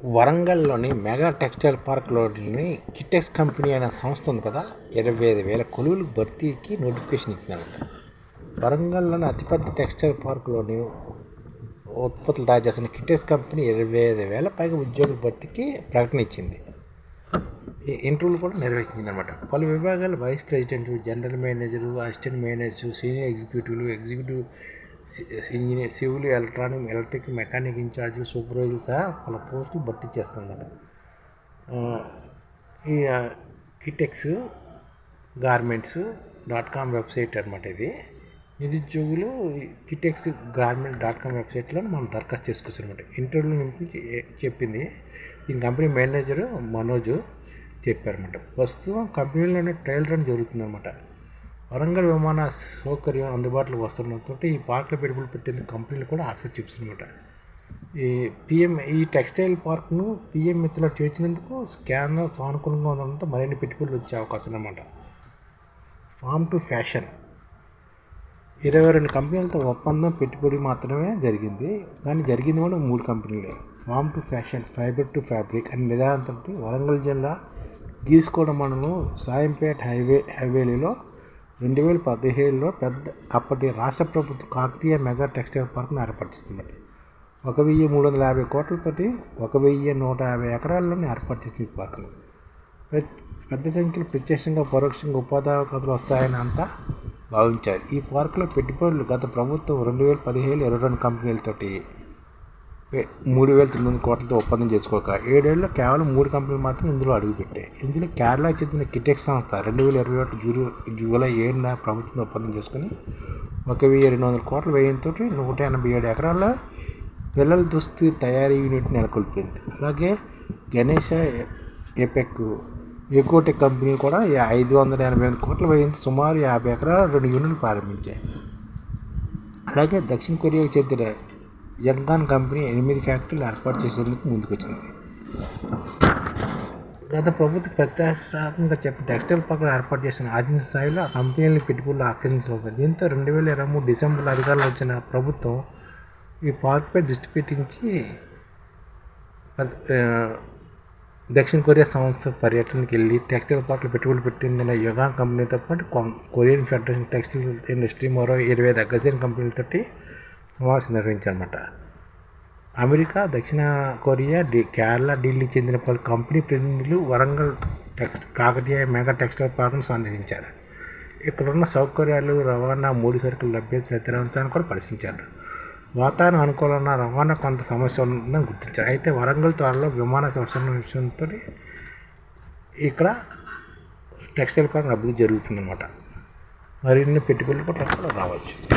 వరంగల్లోని mega textile పార్క్లోని Kitex company అనే సంస్థ ఉంది కదా ఇరవై ఐదు వేల కొలువులు భర్తీకి నోటిఫికేషన్ ఇచ్చిందన్నమాట వరంగల్లోని అతిపెద్ద టెక్స్టైల్ పార్క్లోని ఉత్పత్తులు తయారు చేస్తున్న కిటెక్స్ కంపెనీ ఇరవై ఐదు వేల పైగా ఉద్యోగుల భర్తీకి ప్రకటన ఇచ్చింది. ఇంటర్వ్యూలు కూడా నిర్వహించింది అనమాట పలు విభాగాల vice president general manager assistant manager senior ఎగ్జిక్యూటివ్లు executive engineer civil electronic electric mechanic incharge supervisor సహా వాళ్ళ పోస్టులు భర్తీ చేస్తుందన్నమాట ఈ Kitex garments dot com website అనమాట ఇది. నిరుద్యోగులు కిటెక్స్ గార్మెంట్ డాట్ కామ్ వెబ్సైట్లో మనం దరఖాస్తు చేసుకోవచ్చు అనమాట ఇంటర్వ్యూలో నుంచి చెప్పింది. ఈ కంపెనీ మేనేజర్ మనోజ్ చెప్పారన్నమాట. ప్రస్తుతం కంపెనీలోనే ట్రయల్ రన్ జరుగుతుందన్నమాట. వరంగల్ విమాన సౌకర్యం అందుబాటులోకి వస్తున్నతో ఈ పార్క్లో పెట్టుబడులు పెట్టేందుకు కంపెనీలు కూడా ఆసక్తి చూపిస్తుందన్నమాట ఈ పిఎం ఈ టెక్స్టైల్ పార్క్ను పిఎం మిత్రులు చేర్చినందుకు స్కాన్ సానుకూలంగా ఉండడంతో మరిన్ని పెట్టుబడులు వచ్చే అవకాశం అన్నమాట. ఫామ్ టు ఫ్యాషన్ ఇరవై రెండు కంపెనీలతో ఒప్పందం పెట్టుబడి మాత్రమే జరిగింది. కానీ జరిగింది కూడా మూడు కంపెనీలే. Farm to fashion fibre to fabric అనే నిదానంతో వరంగల్ జిల్లా గీసుకోవడం మండలం సాయంపేట హైవే హైవేలీలో రెండు వేల పదిహేడులో పెద్ద అప్పటి రాష్ట్ర ప్రభుత్వం కాకతీయ మెగా టెక్స్టైల్ పార్క్ను ఏర్పరిస్తుంది ఒక వెయ్యి మూడు వందల యాభై కోట్లతోటి ఒక వెయ్యి నూట యాభై ఎకరాల్లోనే ఏర్పాటు చేసింది ఈ పార్కును పెద్ద సంఖ్యలో ప్రత్యక్షంగా పరోక్షంగా ఉపాధి అవకాశాలు వస్తాయని అంతా భావించారు. ఈ పార్కులో పెట్టుబడులు గత ప్రభుత్వం రెండు వేల పదిహేను ఇరవై రెండు కంపెనీలతోటి మూడు వేల తొమ్మిది వందల కోట్లతో ఒప్పందం చేసుకోక ఏడేళ్ళలో కేవలం మూడు కంపెనీలు మాత్రం ఇందులో అడుగుపెట్టాయి ఇందులో కేరళకు చెందిన కిటెక్ సంస్థ రెండు వేల ఇరవై ఒకటి జూలై జూలై ఏడున ప్రభుత్వం ఒప్పందం చేసుకుని ఒక వెయ్యి రెండు వందల కోట్ల వ్యయంతో నూట ఎనభై ఏడు ఎకరాల్లో పిల్లల దుస్తు తయారీ యూనిట్ నెలకొల్పింది. అలాగే గణేష ఎపెక్ ఎకోటెక్ కంపెనీ కూడా ఐదు వందల ఎనభై ఐదు కోట్ల వ్యయంతో సుమారు యాభై ఎకరాల రెండు యూనిట్లు ప్రారంభించాయి. అలాగే దక్షిణ కొరియాకు చెందిన జన్గాన్ కంపెనీ ఎనిమిది ఫ్యాక్టరీలు ఏర్పాటు చేసేందుకు ముందుకొచ్చింది. గత ప్రభుత్వం ప్రత్యాశాత్మకంగా చెప్పిన టెక్స్టైల్ పార్కులు ఏర్పాటు చేసిన ఆధునిక స్థాయిలో ఆ కంపెనీలను పెట్టుబడులు ఆకర్షించలేదు దీంతో రెండు వేల ఇరవై మూడు డిసెంబర్లో అధికారులు వచ్చిన ప్రభుత్వం ఈ పార్కుపై దృష్టి పెట్టించి దక్షిణ కొరియా సంస్థ పర్యటనకి వెళ్ళి టెక్స్టైల్ పార్కులు పెట్టుబడులు పెట్టిందిన యుగాన్ కంపెనీతో పాటు కొరియన్ ఫెడరేషన్ టెక్స్టైల్ ఇండస్ట్రీ మరో ఇరవై ఐదు కంపెనీలతోటి సమావేశం నిర్వహించారన్నమాట. అమెరికా దక్షిణ కొరియా డి కేరళ ఢిల్లీ చెందిన పలు కంపెనీ ప్రతినిధులు Warangal tex Kakatiya mega textile పార్క్ను సందర్శించారు. ఇక్కడున్న సౌకర్యాలు రవాణా మూడు సరుకుల లభ్యత తదితర అంశాలను కూడా పరిశీలించారు. వాతావరణ అనుకూలమైన రవాణా కొంత సమస్య ఉందని గుర్తించారు. అయితే వరంగల్ త్వరలో విమాన సంస్థల విషయంతో ఇక్కడ టెక్స్టైల్ పార్క్ అభివృద్ధి జరుగుతుందన్నమాట. మరిన్ని పెట్టుబడులు కూడా రావచ్చు.